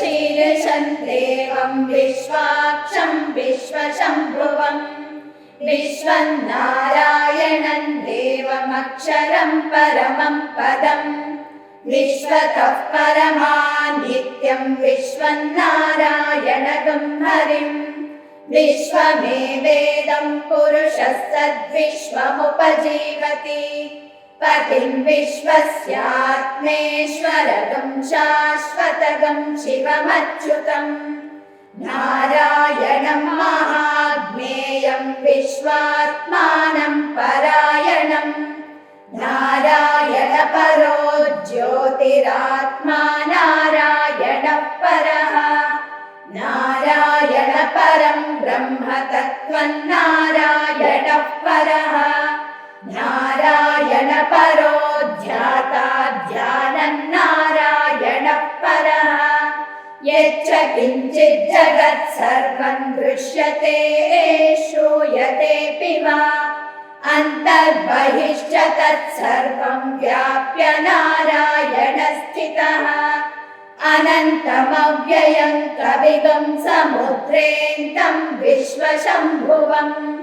शीर्षन् देवं विश्वाक्षं विश्वशम्भुवम् विश्वन्नारायणन् देवमक्षरं परमं पदम् विश्वतः परमा नित्यं विश्वन्नारायणगं हरिम् विश्वमेवेदं पुरुषः सद्विश्वमुपजीवति पतिं विश्वस्यात्मेश्वरगं शाश्वतगं शिवमच्युतम् नारायणं महाज्ञेयं विश्वात्मानं परायणम् नारायणपरो ज्योतिरात्मा नारायणः परः नारायणपरं ब्रह्म तत्त्वं नारायणः परः नारायणपरो ध्याता ध्यानं नारायणः परः यच्च किञ्चित् जगत् सर्वं दृश्यते श्रूयतेऽपि वा अन्तर्बहिश्च तत्सर्वं व्याप्य नारायणस्थितः अनन्तमव्ययं कविगं समुद्रेन्दं विश्वशम्भुवम्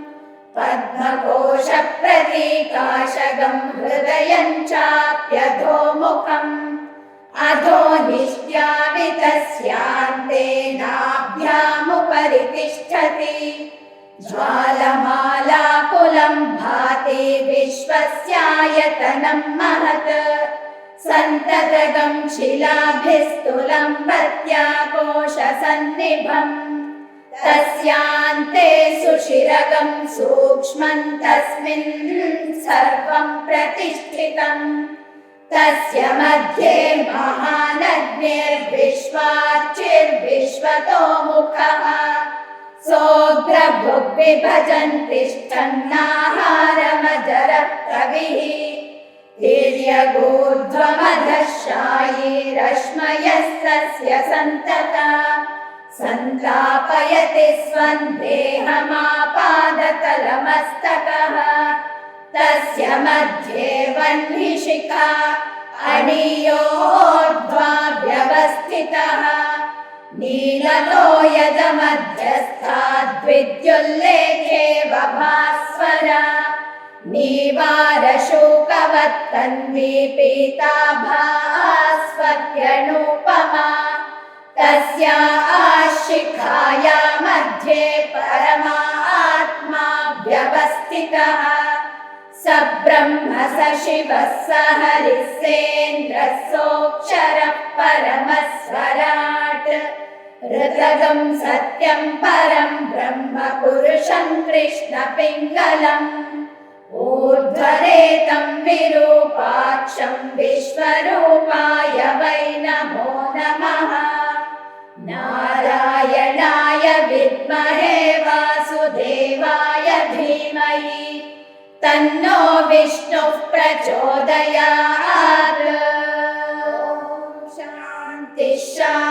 पद्मकोशप्रतीकाशगं हृदयं चाप्यधोमुखम् अधो निष्ट्यावितस्यान्तेनाभ्यामुपरि तिष्ठति ज्वालमालाकुलं भाति विश्वस्यायतनं महत् सन्ततगं शिलाभिस्तुलं प्रत्याकोशसन्निभम् तस्यान्ते सुशिरगं सूक्ष्मं तस्मिन् सर्वं प्रतिष्ठितम् तस्य मध्ये महानग्निर्विश्वाचिर्विश्वतो मुखः सोऽग्रभुग्विभजन् तिष्ठन्नाहारमजरः कविः तिर्यगूर्ध्वमधः शायीरश्मयस्तस्य सन्तता सन्तापयति स्वं देहमापादतलमस्तकः तस्य मध्ये वह्निशिखा अणियोर्ध्वा व्यवस्थितः नीलतो यदमध्यस्थाद्विद्युल्लेखे बभास्वरा नीवारशोकवत्तन्वी पीताभास्वत्यनुपमा तस्या आशिखाया मध्ये परमात्मा व्यवस्थितः स ब्रह्म स शिवः स हरिः सेन्द्रः सोऽक्षरः परमस्वराट् ऋतगं सत्यं परं ब्रह्म पुरुषं कृष्णपिङ्गलम् ऊर्ध्वरेतं विरूपाक्षं विश्वरूपाय वै नमो नमः तन्नो विष्णुः प्रचोदयात्। शान्ति शान्ति शान्तिः